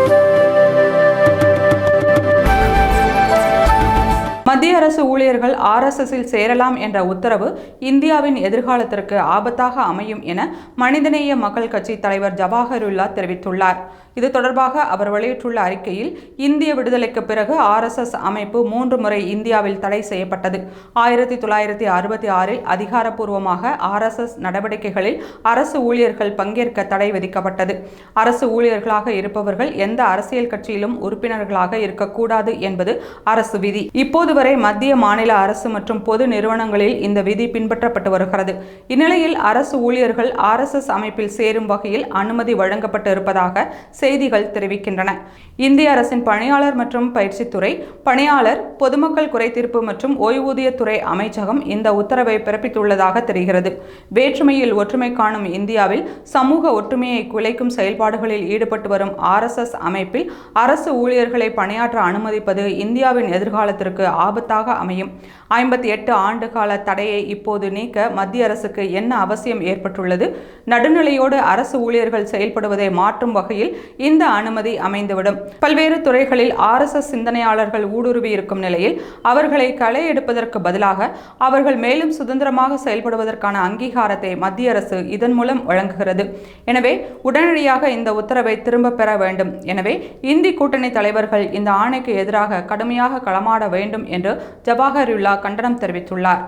மத்திய அரசு ஊழியர்கள் ஆர்எஸ்எஸ்ஸில் சேரலாம் என்ற உத்தரவு இந்தியாவின் எதிர்காலத்திற்கு ஆபத்தாக அமையும் என மனிதநேய மக்கள் கட்சி தலைவர் ஜவாஹருல்லா தெரிவித்துள்ளார். இது தொடர்பாக அவர் வெளியிட்டுள்ள அறிக்கையில் இந்திய விடுதலைக்கு பிறகு ஆர்எஸ்எஸ் அமைப்பு மூன்று முறை இந்தியாவில் தடை செய்யப்பட்டது. ஆயிரத்தி தொள்ளாயிரத்தி அறுபத்தி ஆறில் அதிகாரப்பூர்வமாக ஆர்எஸ்எஸ் நடவடிக்கைகளில் அரசு ஊழியர்கள் பங்கேற்க தடை விதிக்கப்பட்டது. அரசு ஊழியர்களாக இருப்பவர்கள் எந்த அரசியல் கட்சியிலும் உறுப்பினர்களாக இருக்கக்கூடாது என்பது அரசு விதி. இப்போது வரை மத்திய மத்திய மாநில அரசு மற்றும் பொது நிறுவனங்களில் இந்த விதி பின்பற்றப்பட்டு வருகிறது. இந்நிலையில் அரசு ஊழியர்கள் ஆர்எஸ்எஸ் அமைப்பில் சேரும் வகையில் அனுமதி வழங்கப்பட்டு இருப்பதாக செய்திகள் தெரிவிக்கின்றன. இந்திய அரசின் பணியாளர் மற்றும் பயிற்சித்துறை பணியாளர் பொதுமக்கள் குறைதீர்ப்பு மற்றும் ஓய்வூதியத்துறை அமைச்சகம் இந்த உத்தரவை பிறப்பித்துள்ளதாக தெரிகிறது. வேற்றுமையில் ஒற்றுமை காணும் இந்தியாவில் சமூக ஒற்றுமையை குலைக்கும் செயல்பாடுகளில் ஈடுபட்டு வரும் ஆர்எஸ்எஸ் அமைப்பில் அரசு ஊழியர்களை பணியாற்ற அனுமதிப்பது இந்தியாவின் எதிர்காலத்திற்கு ஆபத்தாக அமையும். ஐம்பத்தி எட்டு ஆண்டு கால தடையை இப்போது நீக்க மத்திய அரசுக்கு என்ன அவசியம் ஏற்பட்டுள்ளது? நடுநிலையோடு அரசு ஊழியர்கள் செயல்படுவதை மாற்றும் வகையில் இந்த அனுமதி அமைந்துவிடும். பல்வேறு துறைகளில் ஆர்எஸ்எஸ் சிந்தனையாளர்கள் ஊடுருவி இருக்கும் நிலையில் அவர்களை களை எடுப்பதற்கு பதிலாக அவர்கள் மேலும் சுதந்திரமாக செயல்படுவதற்கான அங்கீகாரத்தை மத்திய அரசு இதன் மூலம் வழங்குகிறது. எனவே உடனடியாக இந்த உத்தரவை திரும்ப பெற வேண்டும். எனவே இந்தி கூட்டணி தலைவர்கள் இந்த ஆணைக்கு எதிராக கடுமையாக களமாட வேண்டும் என்று ஜவாஹருல்லா கண்டனம் தெரிவித்துள்ளார்.